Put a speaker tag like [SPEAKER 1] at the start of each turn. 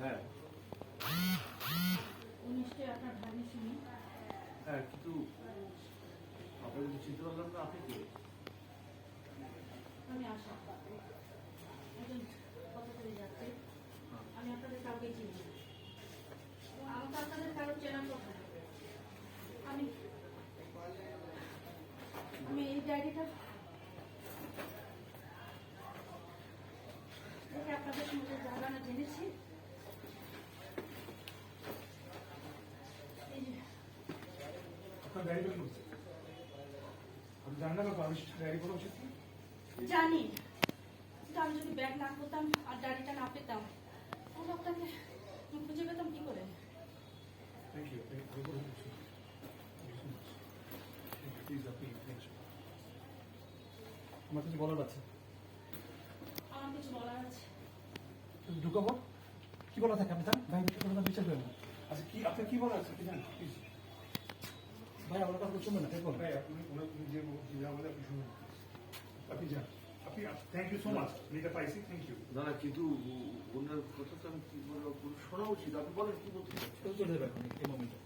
[SPEAKER 1] হ্যাঁ। হ্যাঁ কিন্তু আপনাকে তো চিনতে পারলাম না আপনি কে।
[SPEAKER 2] আমি আশা। একজন কত করে যাচ্ছে আমি আপনাদের কাউকে চিনি আমাকে আপনাদের কারও কথা আমি আমি এই ডায়েরিটা আপনাদের সঙ্গে জানানো জেনেছি এই যে
[SPEAKER 3] আপনার ডায়েরি করে করছে আপনি জানেন না আমি ডায়েরি করা উচিত
[SPEAKER 2] জানি। আমি যদি ব্যাগ না করতাম আর ডায়েরিটা না পেতাম তাহলে আপনাকে খুঁজে পেতাম কি করে?
[SPEAKER 3] থ্যাংক ইউ প্লিজ আপনি. আমার কিছু বলার আছে?
[SPEAKER 2] আমার কিছু বলার আছে।
[SPEAKER 3] ঢুকাবো? কি বলা থাকে? আপনি জানেন ভাই কোনো বিচার করেন আচ্ছা কি আপনার কি বলা আছে? কি জানেন? প্লিজ ভাই আমার কথা শুনবেন না দেখুন ভাই আপনি উনি যে যা আমাদের আপনি শুনুন। আপনি যান। আপনি থ্যাংক ইউ সো মাচ আমি এটা পাইছি থ্যাংক ইউ
[SPEAKER 1] না না কিন্তু ওনার কথা তো আমি কি বলব শোনা উচিত। আপনি বলেন কি বলতে চাচ্ছেন?
[SPEAKER 3] চলে যাবে এখন এই মোমেন্টে